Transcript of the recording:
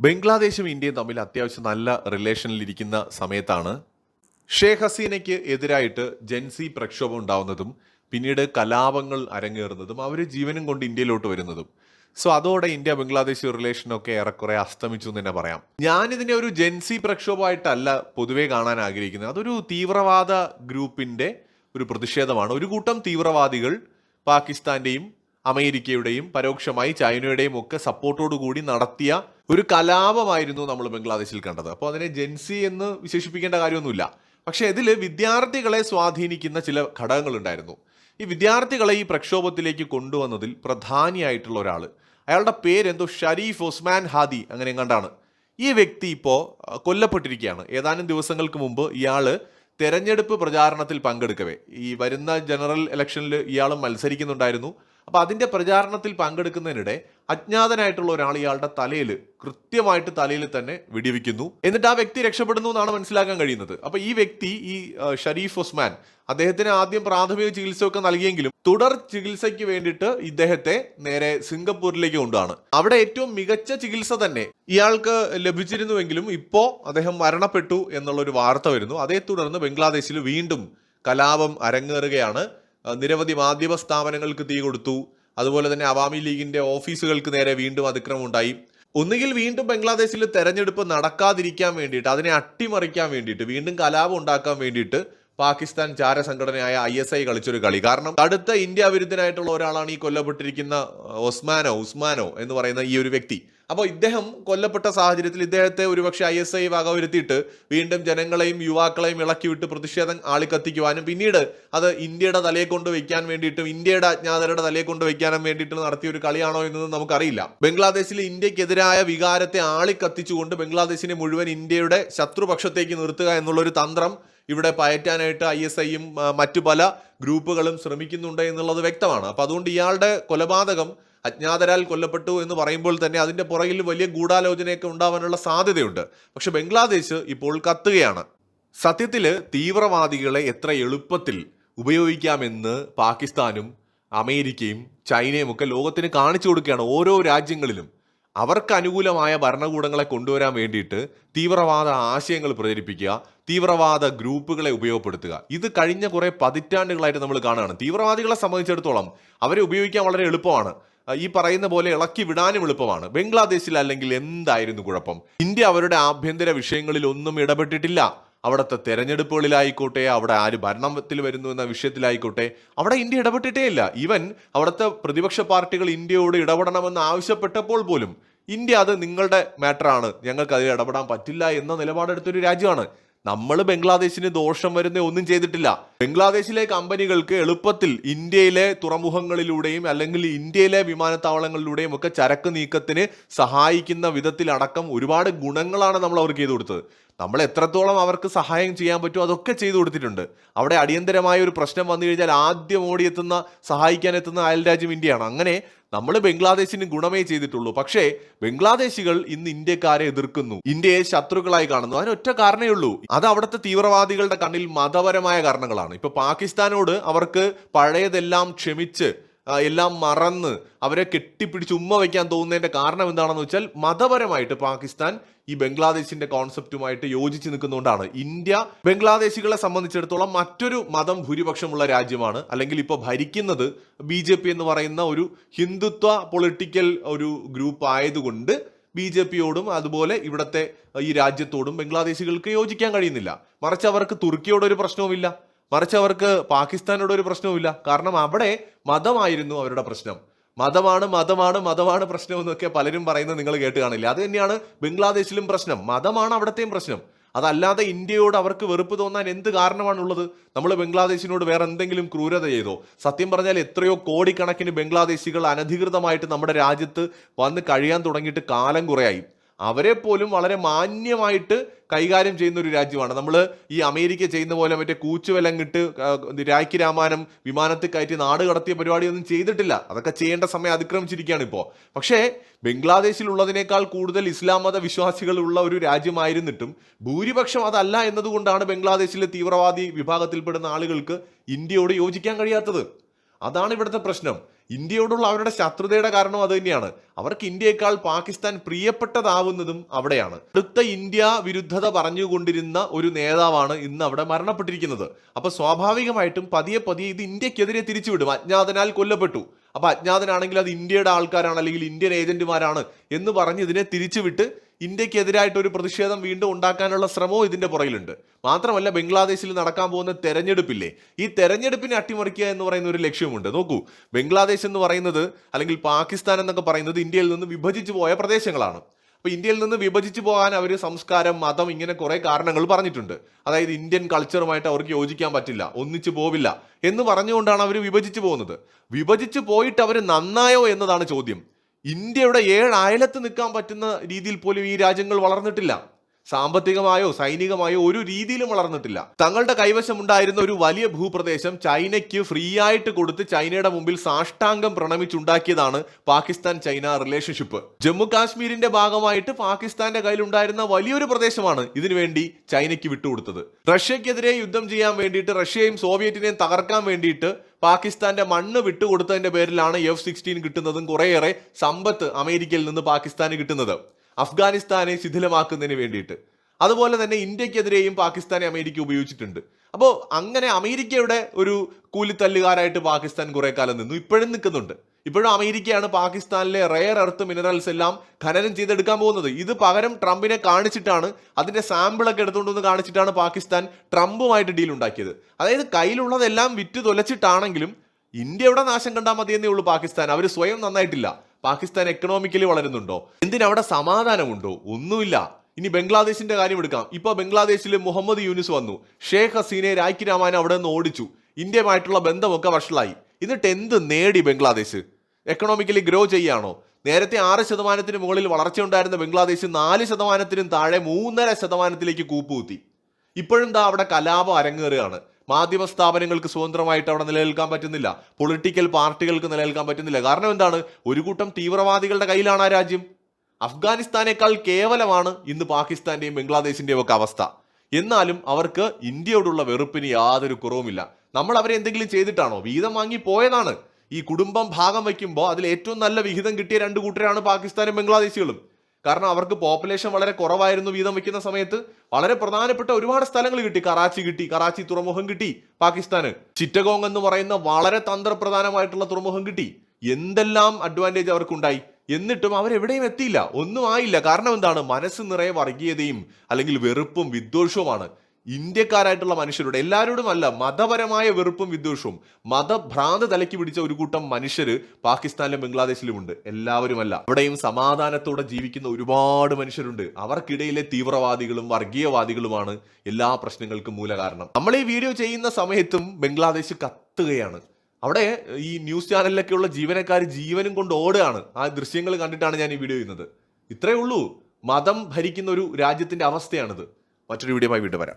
ബംഗ്ലാദേശും ഇന്ത്യയും തമ്മിൽ അത്യാവശ്യം നല്ല റിലേഷനിലിരിക്കുന്ന സമയത്താണ് ഷേഖ് ഹസീനയ്ക്ക് എതിരായിട്ട് ജൻസി പ്രക്ഷോഭം ഉണ്ടാവുന്നതും പിന്നീട് കലാപങ്ങൾ അരങ്ങേറുന്നതും അവർ ജീവനും കൊണ്ട് ഇന്ത്യയിലോട്ട് വരുന്നതും. സോ അതോടെ ഇന്ത്യ ബംഗ്ലാദേശ് റിലേഷനൊക്കെ ഏറെക്കുറെ അസ്തമിച്ചു എന്ന് തന്നെ പറയാം. ഞാനിതിനെ ഒരു ജെൻസി പ്രക്ഷോഭമായിട്ടല്ല പൊതുവേ കാണാൻ ആഗ്രഹിക്കുന്നത്. അതൊരു തീവ്രവാദ ഗ്രൂപ്പിന്റെ ഒരു പ്രതിഷേധമാണ്. ഒരു കൂട്ടം തീവ്രവാദികൾ പാകിസ്ഥാന്റെയും അമേരിക്കയുടെയും പരോക്ഷമായി ചൈനയുടെയും ഒക്കെ സപ്പോർട്ടോടു കൂടി നടത്തിയ ഒരു കലാപമായിരുന്നു നമ്മൾ ബംഗ്ലാദേശിൽ കണ്ടത്. അപ്പോൾ അതിനെ ജെൻസി എന്ന് വിശേഷിപ്പിക്കേണ്ട കാര്യമൊന്നുമില്ല. പക്ഷേ ഇതിൽ വിദ്യാർത്ഥികളെ സ്വാധീനിക്കുന്ന ചില ഘടകങ്ങളുണ്ടായിരുന്നു. ഈ വിദ്യാർത്ഥികളെ ഈ പ്രക്ഷോഭത്തിലേക്ക് കൊണ്ടുവന്നതിൽ പ്രധാനിയായിട്ടുള്ള ഒരാൾ അയാളുടെ പേരെന്തോ ഷരീഫ് ഉസ്മാൻ ഹാദി അങ്ങനെ കണ്ടാണ് ഈ വ്യക്തി ഇപ്പോൾ കൊല്ലപ്പെട്ടിരിക്കുകയാണ്. ഏതാനും ദിവസങ്ങൾക്ക് മുമ്പ് ഇയാൾ തെരഞ്ഞെടുപ്പ് പ്രചാരണത്തിൽ പങ്കെടുക്കവേ. ഈ വരുന്ന ജനറൽ ഇലക്ഷനിൽ ഇയാളും മത്സരിക്കുന്നുണ്ടായിരുന്നു. അപ്പോൾ അതിന്റെ പ്രചാരണത്തിൽ പങ്കെടുക്കുന്നതിനിടെ അജ്ഞാതനായിട്ടുള്ള ഒരാൾ ഇയാളുടെ തലയിൽ കൃത്യമായിട്ട് തലയിൽ തന്നെ വെടിവെക്കുന്നു. എന്നിട്ട് ആ വ്യക്തി രക്ഷപ്പെടുന്നു എന്നാണ് മനസ്സിലാക്കാൻ കഴിയുന്നത്. അപ്പോൾ ഈ വ്യക്തി ഈ ഷരീഫ് ഉസ്മാൻ അദ്ദേഹത്തിന് ആദ്യം പ്രാഥമിക ചികിത്സയൊക്കെ നൽകിയെങ്കിലും തുടർ ചികിത്സയ്ക്ക് വേണ്ടിയിട്ട് ഇദ്ദേഹത്തെ നേരെ സിംഗപ്പൂരിലേക്ക് കൊണ്ടാണ് അവിടെ ഏറ്റവും മികച്ച ചികിത്സ തന്നെ ഇയാൾക്ക് ലഭിച്ചിരുന്നുവെങ്കിലും ഇപ്പോൾ അദ്ദേഹം മരണപ്പെട്ടു എന്നുള്ളൊരു വാർത്ത വരുന്നു. അതേ തുടർന്ന് ബംഗ്ലാദേശിൽ വീണ്ടും കലാപം അരങ്ങേറുകയാണ്. നിരവധി മാധ്യമ സ്ഥാപനങ്ങൾക്ക് തീ കൊടുത്തു. അതുപോലെ തന്നെ അവാമി ലീഗിന്റെ ഓഫീസുകൾക്ക് നേരെ വീണ്ടും അതിക്രമം ഉണ്ടായി. ഒന്നുകിൽ വീണ്ടും ബംഗ്ലാദേശിൽ തെരഞ്ഞെടുപ്പ് നടക്കാതിരിക്കാൻ വേണ്ടിയിട്ട് അതിനെ അട്ടിമറിക്കാൻ വേണ്ടിയിട്ട് വീണ്ടും കലാപം ഉണ്ടാക്കാൻ വേണ്ടിയിട്ട് പാകിസ്ഥാൻ ചാര സംഘടനയായ ഐ എസ് ഐ കളിച്ചൊരു കളി. കാരണം അടുത്ത ഇന്ത്യ വിരുദ്ധനായിട്ടുള്ള ഒരാളാണ് ഈ കൊല്ലപ്പെട്ടിരിക്കുന്ന ഒസ്മാനോ ഉസ്മാനോ എന്ന് പറയുന്ന ഈ ഒരു വ്യക്തി. അപ്പോൾ ഇദ്ദേഹം കൊല്ലപ്പെട്ട സാഹചര്യത്തിൽ ഇദ്ദേഹത്തെ ഒരുപക്ഷെ ഐ എസ് ഐ വകവരുത്തിയിട്ട് വീണ്ടും ജനങ്ങളെയും യുവാക്കളെയും ഇളക്കിവിട്ട് പ്രതിഷേധം ആളിക്കത്തിക്കുവാനും പിന്നീട് അത് ഇന്ത്യയുടെ തലയെ കൊണ്ട് വയ്ക്കാൻ വേണ്ടിയിട്ടും ഇന്ത്യയുടെ അജ്ഞാതരുടെ തലയെ കൊണ്ട് വയ്ക്കാനും വേണ്ടിയിട്ട് നടത്തിയ ഒരു കളിയാണോ എന്നൊന്നും നമുക്കറിയില്ല. ബംഗ്ലാദേശിൽ ഇന്ത്യക്കെതിരായ വികാരത്തെ ആളിക്കത്തിച്ചുകൊണ്ട് ബംഗ്ലാദേശിനെ മുഴുവൻ ഇന്ത്യയുടെ ശത്രുപക്ഷത്തേക്ക് നിർത്തുക എന്നുള്ളൊരു തന്ത്രം ഇവിടെ പയറ്റാനായിട്ട് ഐ എസ് ഐയും മറ്റു പല ഗ്രൂപ്പുകളും ശ്രമിക്കുന്നുണ്ട് എന്നുള്ളത് വ്യക്തമാണ്. അപ്പോൾ അതുകൊണ്ട് ഇയാളുടെ കൊലപാതകം അജ്ഞാതരാൽ കൊല്ലപ്പെട്ടു എന്ന് പറയുമ്പോൾ തന്നെ അതിന്റെ പുറകിൽ വലിയ ഗൂഢാലോചനയൊക്കെ ഉണ്ടാവാനുള്ള സാധ്യതയുണ്ട്. പക്ഷെ ബംഗ്ലാദേശ് ഇപ്പോൾ കത്തുകയാണ്. സത്യത്തിൽ തീവ്രവാദികളെ എത്ര എളുപ്പത്തിൽ ഉപയോഗിക്കാമെന്ന് പാകിസ്ഥാനും അമേരിക്കയും ചൈനയും ഒക്കെ ലോകത്തിന് കാണിച്ചു കൊടുക്കുകയാണ് ഓരോ രാജ്യങ്ങളിലും. അവർക്ക് അനുകൂലമായ ഭരണകൂടങ്ങളെ കൊണ്ടുവരാൻ വേണ്ടിയിട്ട് തീവ്രവാദ ആശയങ്ങൾ പ്രചരിപ്പിക്കുക തീവ്രവാദ ഗ്രൂപ്പുകളെ ഉപയോഗപ്പെടുത്തുക. ഇത് കഴിഞ്ഞ കുറേ പതിറ്റാണ്ടുകളായിട്ട് നമ്മൾ കാണുകയാണ്. തീവ്രവാദികളെ സംബന്ധിച്ചിടത്തോളം അവരെ ഉപയോഗിക്കാൻ വളരെ എളുപ്പമാണ്. ഈ പറയുന്ന പോലെ ഇളക്കി വിടാനും എളുപ്പമാണ്. ബംഗ്ലാദേശിൽ അല്ലെങ്കിൽ എന്തായിരുന്നു കുഴപ്പം? ഇന്ത്യ അവരുടെ ആഭ്യന്തര വിഷയങ്ങളിൽ ഒന്നും ഇടപെട്ടിട്ടില്ല. അവിടുത്തെ തെരഞ്ഞെടുപ്പുകളിലായിക്കോട്ടെ അവിടെ ആര് ഭരണത്തിൽ വരുന്നു എന്ന വിഷയത്തിലായിക്കോട്ടെ അവിടെ ഇന്ത്യ ഇടപെട്ടിട്ടേ ഇല്ല. ഈവൻ അവിടുത്തെ പ്രതിപക്ഷ പാർട്ടികൾ ഇന്ത്യയോട് ഇടപെടണമെന്ന് ആവശ്യപ്പെട്ടപ്പോൾ പോലും ഇന്ത്യ അത് നിങ്ങളുടെ മാറ്ററാണ് ഞങ്ങൾക്ക് അതിൽ ഇടപെടാൻ പറ്റില്ല എന്ന നിലപാടെടുത്തൊരു രാജ്യമാണ്. നമ്മൾ ബംഗ്ലാദേശിന് ദോഷം വരുന്ന ഒന്നും ചെയ്തിട്ടില്ല. ബംഗ്ലാദേശിലെ കമ്പനികൾക്ക് എളുപ്പത്തിൽ ഇന്ത്യയിലെ തുറമുഖങ്ങളിലൂടെയും അല്ലെങ്കിൽ ഇന്ത്യയിലെ വിമാനത്താവളങ്ങളിലൂടെയും ഒക്കെ ചരക്ക് നീക്കത്തിന് സഹായിക്കുന്ന വിധത്തിലടക്കം ഒരുപാട് ഗുണങ്ങളാണ് നമ്മൾ അവർക്ക് ചെയ്തു കൊടുത്തത്. നമ്മൾ എത്രത്തോളം അവർക്ക് സഹായം ചെയ്യാൻ പറ്റുമോ അതൊക്കെ ചെയ്തു കൊടുത്തിട്ടുണ്ട്. അവിടെ അടിയന്തരമായ ഒരു പ്രശ്നം വന്നു കഴിഞ്ഞാൽ ആദ്യം ഓടിയെത്തുന്ന സഹായിക്കാൻ എത്തുന്ന അയൽരാജ്യം ഇന്ത്യയാണ്. അങ്ങനെ നമ്മൾ ബംഗ്ലാദേശിന് ഗുണമേ ചെയ്തിട്ടുള്ളൂ. പക്ഷേ ബംഗ്ലാദേശികൾ ഇന്ന് ഇന്ത്യക്കാരെ എതിർക്കുന്നു. ഇന്ത്യയെ ശത്രുക്കളായി കാണുന്നു. അതിനൊറ്റ കാരണമേ ഉള്ളൂ. അത് അവിടുത്തെ തീവ്രവാദികളുടെ കണ്ണിൽ മതപരമായ കാരണങ്ങളാണ്. ഇപ്പൊ പാകിസ്ഥാനോട് അവർക്ക് പഴയതെല്ലാം ക്ഷമിച്ച് എല്ലാം മറന്ന് അവരെ കെട്ടിപ്പിടിച്ച് ഉമ്മ വയ്ക്കാൻ തോന്നുന്നതിന്റെ കാരണം എന്താണെന്ന് വെച്ചാൽ മതപരമായിട്ട് പാകിസ്ഥാൻ ഈ ബംഗ്ലാദേശിന്റെ കോൺസെപ്റ്റുമായിട്ട് യോജിച്ച് നിൽക്കുന്നതുകൊണ്ടാണ്. ഇന്ത്യ ബംഗ്ലാദേശികളെ സംബന്ധിച്ചിടത്തോളം മറ്റൊരു മതം ഭൂരിപക്ഷമുള്ള രാജ്യമാണ്. അല്ലെങ്കിൽ ഇപ്പോൾ ഭരിക്കുന്നത് ബി എന്ന് പറയുന്ന ഒരു ഹിന്ദുത്വ പൊളിറ്റിക്കൽ ഒരു ഗ്രൂപ്പ് ആയതുകൊണ്ട് ബി ജെ പിയോടും അതുപോലെ ഇവിടുത്തെ ഈ രാജ്യത്തോടും ബംഗ്ലാദേശികൾക്ക് യോജിക്കാൻ കഴിയുന്നില്ല. മറിച്ച് അവർക്ക് തുർക്കിയോടൊരു പ്രശ്നവുമില്ല. മറിച്ച് അവർക്ക് പാകിസ്ഥാനോട് ഒരു പ്രശ്നവുമില്ല. കാരണം അവിടെ മതമായിരുന്നു അവരുടെ പ്രശ്നം. മതമാണ് മതമാണ് മതമാണ് പ്രശ്നം എന്നൊക്കെ പലരും പറയുന്നത് നിങ്ങൾ കേട്ട് കാണില്ല? അത് തന്നെയാണ് ബംഗ്ലാദേശിലും പ്രശ്നം. മതമാണ് അവിടത്തെയും പ്രശ്നം. അതല്ലാതെ ഇന്ത്യയോട് അവർക്ക് വെറുപ്പ് തോന്നാൻ എന്ത് കാരണമാണുള്ളത്? നമ്മൾ ബംഗ്ലാദേശിനോട് വേറെ എന്തെങ്കിലും ക്രൂരത ചെയ്തോ? സത്യം പറഞ്ഞാൽ എത്രയോ കോടിക്കണക്കിന് ബംഗ്ലാദേശികൾ അനധികൃതമായിട്ട് നമ്മുടെ രാജ്യത്ത് വന്ന് കഴിയാൻ തുടങ്ങിയിട്ട് കാലം കുറയായി. അവരെ പോലും വളരെ മാന്യമായിട്ട് കൈകാര്യം ചെയ്യുന്ന ഒരു രാജ്യമാണ്. നമ്മൾ ഈ അമേരിക്ക ചെയ്യുന്ന പോലെ മറ്റേ കൂച്ചുവെല്ലം കിട്ട് രാഖി രാമാനം വിമാനത്തിൽ കയറ്റി നാട് കടത്തിയ പരിപാടിയൊന്നും ചെയ്തിട്ടില്ല. അതൊക്കെ ചെയ്യേണ്ട സമയം അതിക്രമിച്ചിരിക്കുകയാണ് ഇപ്പോൾ പക്ഷേ ബംഗ്ലാദേശിലുള്ളതിനേക്കാൾ കൂടുതൽ ഇസ്ലാം മത വിശ്വാസികളുള്ള ഒരു രാജ്യമായിരുന്നിട്ടും ഭൂരിപക്ഷം അതല്ല എന്നതുകൊണ്ടാണ് ബംഗ്ലാദേശിലെ തീവ്രവാദി വിഭാഗത്തിൽപ്പെടുന്ന ആളുകൾക്ക് ഇന്ത്യയോട് യോജിക്കാൻ കഴിയാത്തത്. അതാണ് ഇവിടുത്തെ പ്രശ്നം. ഇന്ത്യയോടുള്ള അവരുടെ ശത്രുതയുടെ കാരണം അത് തന്നെയാണ്. അവർക്ക് ഇന്ത്യയേക്കാൾ പാകിസ്ഥാൻ പ്രിയപ്പെട്ടതാവുന്നതും അവിടെയാണ്. അടുത്ത ഇന്ത്യ വിരുദ്ധത പറഞ്ഞുകൊണ്ടിരുന്ന ഒരു നേതാവാണ് ഇന്ന് അവിടെ മരണപ്പെട്ടിരിക്കുന്നത്. അപ്പൊ സ്വാഭാവികമായിട്ടും പതിയെ പതിയെ ഇത് ഇന്ത്യക്കെതിരെ തിരിച്ചുവിടും. അജ്ഞാതനാൽ കൊല്ലപ്പെട്ടു. അപ്പൊ അജ്ഞാതനാണെങ്കിൽ അത് ഇന്ത്യയുടെ ആൾക്കാരാണ് അല്ലെങ്കിൽ ഇന്ത്യൻ ഏജന്റുമാരാണ് എന്ന് പറഞ്ഞ് ഇതിനെ തിരിച്ചുവിട്ട് ഇന്ത്യക്കെതിരായിട്ട് ഒരു പ്രതിഷേധം വീണ്ടും ഉണ്ടാക്കാനുള്ള ശ്രമവും ഇതിന്റെ പുറകിലുണ്ട്. മാത്രമല്ല ബംഗ്ലാദേശിൽ നടക്കാൻ പോകുന്ന തെരഞ്ഞെടുപ്പില്ലേ ഈ തെരഞ്ഞെടുപ്പിനെ അട്ടിമറിക്കുക എന്ന് പറയുന്ന ഒരു ലക്ഷ്യമുണ്ട്. നോക്കൂ ബംഗ്ലാദേശ് എന്ന് പറയുന്നത് അല്ലെങ്കിൽ പാകിസ്ഥാൻ എന്നൊക്കെ പറയുന്നത് ഇന്ത്യയിൽ നിന്ന് വിഭജിച്ചു പോയ പ്രദേശങ്ങളാണ്. അപ്പോൾ ഇന്ത്യയിൽ നിന്ന് വിഭജിച്ചു പോകാൻ അവർ സംസ്കാരം മതം ഇങ്ങനെ കുറെ കാരണങ്ങൾ പറഞ്ഞിട്ടുണ്ട്. അതായത് ഇന്ത്യൻ കൾച്ചറുമായിട്ട് അവർക്ക് യോജിക്കാൻ പറ്റില്ല ഒന്നിച്ചു പോവില്ല എന്ന് പറഞ്ഞുകൊണ്ടാണ് അവർ വിഭജിച്ചു പോകുന്നത്. വിഭജിച്ചു പോയിട്ട് അവർ നന്നായോ എന്നതാണ് ചോദ്യം. ഇന്ത്യയുടെ ഏഴ് അയലത്ത് നിൽക്കാൻ പറ്റുന്ന രീതിയിൽ പോലും ഈ രാജ്യങ്ങൾ വളർന്നിട്ടില്ല. സാമ്പത്തികമായോ സൈനികമായോ ഒരു രീതിയിലും വളർന്നിട്ടില്ല. തങ്ങളുടെ കൈവശമുണ്ടായിരുന്ന ഒരു വലിയ ഭൂപ്രദേശം ചൈനയ്ക്ക് ഫ്രീ ആയിട്ട് കൊടുത്ത് ചൈനയുടെ മുമ്പിൽ സാഷ്ടാംഗം പ്രണമിച്ചുണ്ടാക്കിയതാണ് പാകിസ്ഥാൻ ചൈന റിലേഷൻഷിപ്പ്. ജമ്മു കാശ്മീരിന്റെ ഭാഗമായിട്ട് പാകിസ്ഥാന്റെ കയ്യിലുണ്ടായിരുന്ന വലിയൊരു പ്രദേശമാണ് ഇതിനുവേണ്ടി ചൈനയ്ക്ക് വിട്ടുകൊടുത്തത്. റഷ്യക്കെതിരെ യുദ്ധം ചെയ്യാൻ വേണ്ടിയിട്ട് റഷ്യയും സോവിയറ്റിനെയും തകർക്കാൻ വേണ്ടിയിട്ട് പാകിസ്ഥാന്റെ മണ്ണ് വിട്ടുകൊടുത്തതിന്റെ പേരിലാണ് എഫ് സിക്സ്റ്റീൻ കിട്ടുന്നതും കുറേയേറെ സമ്പത്ത് അമേരിക്കയിൽ നിന്ന് പാകിസ്ഥാന് കിട്ടുന്നത്. അഫ്ഗാനിസ്ഥാനെ ശിഥിലമാക്കുന്നതിന് വേണ്ടിയിട്ട്. അതുപോലെ തന്നെ ഇന്ത്യക്കെതിരെയും പാകിസ്ഥാനെ അമേരിക്ക ഉപയോഗിച്ചിട്ടുണ്ട്. അപ്പോൾ അങ്ങനെ അമേരിക്കയുടെ ഒരു കൂലിത്തല്ലുകാരായിട്ട് പാകിസ്ഥാൻ കുറേ കാലം നിന്നു. ഇപ്പോഴും നിൽക്കുന്നുണ്ട്. ഇപ്പോഴും അമേരിക്കയാണ് പാകിസ്ഥാനിലെ റെയർ എർത്ത് മിനറൽസ് എല്ലാം ഖനനം ചെയ്തെടുക്കാൻ പോകുന്നത്. ഇത് പകരം ട്രംപിനെ കാണിച്ചിട്ടാണ് അതിന്റെ സാമ്പിളൊക്കെ എടുത്തുകൊണ്ടുവന്ന് കാണിച്ചിട്ടാണ് പാകിസ്ഥാൻ ട്രംപുമായിട്ട് ഡീൽ ഉണ്ടാക്കിയത്. അതായത് കയ്യിലുള്ളതെല്ലാം വിറ്റ് തൊലച്ചിട്ടാണെങ്കിലും ഇന്ത്യയുടെ നാശം കണ്ടാൽ മതിയെന്നേ ഉള്ളൂ പാകിസ്ഥാൻ. അവർ സ്വയം നന്നായിട്ടില്ല. പാകിസ്ഥാൻ എക്കണോമിക്കലി വളരുന്നുണ്ടോ? എന്തിനവിടെ സമാധാനമുണ്ടോ? ഒന്നുമില്ല. ഇനി ബംഗ്ലാദേശിന്റെ കാര്യം എടുക്കാം. ഇപ്പൊ ബംഗ്ലാദേശിൽ മുഹമ്മദ് യൂനിസ് വന്നു. ഷേഖ് ഹസീനെ രാഖി രാമാനെ അവിടെ നിന്ന് ഓടിച്ചു. ഇന്ത്യയുമായിട്ടുള്ള ബന്ധമൊക്കെ വഷളായി. എന്നിട്ട് എന്ത് നേടി ബംഗ്ലാദേശ്? Economically grow ചെയ്യാണോ? നേരത്തെ ആറ് ശതമാനത്തിന് മുകളിൽ വളർച്ചയുണ്ടായിരുന്ന ബംഗ്ലാദേശ് നാല് ശതമാനത്തിനും താഴെ മൂന്നര ശതമാനത്തിലേക്ക് കൂപ്പുകുത്തി. ഇപ്പോഴും ദാ അവിടെ കലാപം അരങ്ങേറുകയാണ്. മാധ്യമ സ്ഥാപനങ്ങൾക്ക് സ്വതന്ത്രമായിട്ട് അവിടെ നിലനിൽക്കാൻ പറ്റുന്നില്ല. പൊളിറ്റിക്കൽ പാർട്ടികൾക്ക് നിലനിൽക്കാൻ പറ്റുന്നില്ല. കാരണം എന്താണ്? ഒരു കൂട്ടം തീവ്രവാദികളുടെ കയ്യിലാണ് ആ രാജ്യം. അഫ്ഗാനിസ്ഥാനേക്കാൾ കേവലമാണ് ഇന്ന് പാകിസ്ഥാന്റെയും ബംഗ്ലാദേശിന്റെയും ഒക്കെ അവസ്ഥ. എന്നാലും അവർക്ക് ഇന്ത്യയോടുള്ള വെറുപ്പിന് യാതൊരു കുറവുമില്ല. നമ്മൾ അവരെ എന്തെങ്കിലും ചെയ്തിട്ടാണോ? വീതം വാങ്ങി പോയതാണ്. ഈ കുടുംബം ഭാഗം വയ്ക്കുമ്പോൾ അതിൽ ഏറ്റവും നല്ല വിഹിതം കിട്ടിയ രണ്ട് കൂട്ടരാണ് പാകിസ്ഥാനും ബംഗ്ലാദേശികളും. കാരണം അവർക്ക് പോപ്പുലേഷൻ വളരെ കുറവായിരുന്നു വീതം വയ്ക്കുന്ന സമയത്ത്. വളരെ പ്രധാനപ്പെട്ട ഒരുപാട് സ്ഥലങ്ങൾ കിട്ടി. കറാച്ചി കിട്ടി കറാച്ചി തുറമുഖം കിട്ടി പാകിസ്ഥാന്. ചിറ്റഗോങ് എന്ന് പറയുന്ന വളരെ തന്ത്രപ്രധാനമായിട്ടുള്ള തുറമുഖം കിട്ടി. എന്തെല്ലാം അഡ്വാന്റേജ് അവർക്കുണ്ടായി? എന്നിട്ടും അവരെവിടെയും എത്തിയില്ല. ഒന്നും ആയില്ല. കാരണം എന്താണ്? മനസ്സ് നിറയെ വർഗീയതയും അല്ലെങ്കിൽ വെറുപ്പും വിദ്വേഷവുമാണ്. ഇന്ത്യക്കാരായിട്ടുള്ള മനുഷ്യരുടെ എല്ലാവരോടും അല്ല മതപരമായ വെറുപ്പും വിദ്വേഷവും മതഭ്രാന്ത് തലയ്ക്ക് പിടിച്ച ഒരു കൂട്ടം മനുഷ്യർ പാകിസ്ഥാനിലും ബംഗ്ലാദേശിലുമുണ്ട്. എല്ലാവരുമല്ല. അവിടെയും സമാധാനത്തോടെ ജീവിക്കുന്ന ഒരുപാട് മനുഷ്യരുണ്ട്. അവർക്കിടയിലെ തീവ്രവാദികളും വർഗീയവാദികളുമാണ് എല്ലാ പ്രശ്നങ്ങൾക്കും മൂലകാരണം നമ്മൾ ഈ വീഡിയോ ചെയ്യുന്ന സമയത്തും ബംഗ്ലാദേശ് കത്തുകയാണ്. അവിടെ ഈ ന്യൂസ് ചാനലിലൊക്കെയുള്ള ജീവനക്കാർ ജീവനും കൊണ്ട് ഓടുകയാണ്. ആ ദൃശ്യങ്ങൾ കണ്ടിട്ടാണ് ഞാൻ ഈ വീഡിയോ ചെയ്യുന്നത്. ഇത്രയേ ഉള്ളൂ. മതം ഭരിക്കുന്ന ഒരു രാജ്യത്തിന്റെ അവസ്ഥയാണിത്. മറ്റൊരു വീഡിയോയുമായി വീണ്ടും വരാം.